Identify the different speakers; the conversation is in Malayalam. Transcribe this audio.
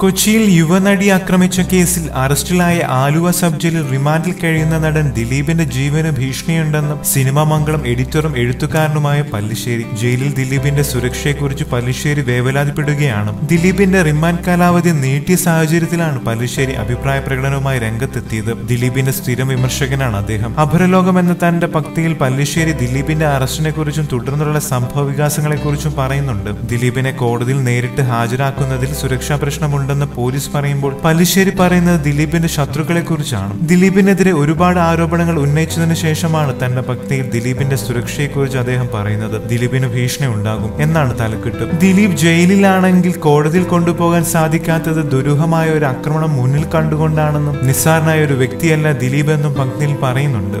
Speaker 1: കൊച്ചിയിൽ യുവനടി ആക്രമിച്ച കേസിൽ അറസ്റ്റിലായ ആലുവ സബ് ജയിലിൽ റിമാൻഡിൽ കഴിയുന്ന നടൻ ദിലീപിന്റെ ജീവന് ഭീഷണിയുണ്ടെന്നും സിനിമാ മംഗളം എഡിറ്ററും എഴുത്തുകാരനുമായ പല്ലിശ്ശേരി ജയിലിൽ ദിലീപിന്റെ സുരക്ഷയെക്കുറിച്ച് പല്ലിശ്ശേരി വേവലാതിപ്പെടുകയാണ് ദിലീപിന്റെ റിമാൻഡ് കാലാവധി നീട്ടിയ സാഹചര്യത്തിലാണ് പല്ലിശ്ശേരി അഭിപ്രായ പ്രകടനവുമായി രംഗത്തെത്തിയത്. ദിലീപിന്റെ സ്ഥിരം വിമർശകനാണ് അദ്ദേഹം. അപരലോകം എന്ന തന്റെ പക്തിയിൽ പല്ലിശ്ശേരി ദിലീപിന്റെ അറസ്റ്റിനെക്കുറിച്ചും തുടർന്നുള്ള സംഭവ വികാസങ്ങളെക്കുറിച്ചും പറയുന്നുണ്ട്. ദിലീപിനെ കോടതിയിൽ നേരിട്ട് ഹാജരാക്കുന്നതിൽ സുരക്ഷാ പ്രശ്നമുണ്ടെന്ന് പോലീസ് പറയുമ്പോൾ പല്ലിശ്ശേരി പറയുന്നത് ദിലീപിന്റെ ശത്രുക്കളെ കുറിച്ചാണ് ദിലീപിനെതിരെ ഒരുപാട് ആരോപണങ്ങൾ ഉന്നയിച്ചതിനു ശേഷമാണ് തന്റെ ഭക്തിയിൽ ദിലീപിന്റെ സുരക്ഷയെക്കുറിച്ച് അദ്ദേഹം പറയുന്നത് ദിലീപിന് ഭീഷണി ഉണ്ടാകും എന്നാണ് തലക്കെട്ട്. ദിലീപ് ജയിലിലാണെങ്കിൽ കോടതിയിൽ കൊണ്ടുപോകാൻ സാധിക്കാത്തത് ദുരൂഹമായ ഒരു ആക്രമണം മുന്നിൽ കണ്ടുകൊണ്ടാണെന്നും നിസ്സാരനായ ഒരു വ്യക്തിയല്ല ദിലീപ് എന്നും ഭക്തിയിൽ പറയുന്നുണ്ട്.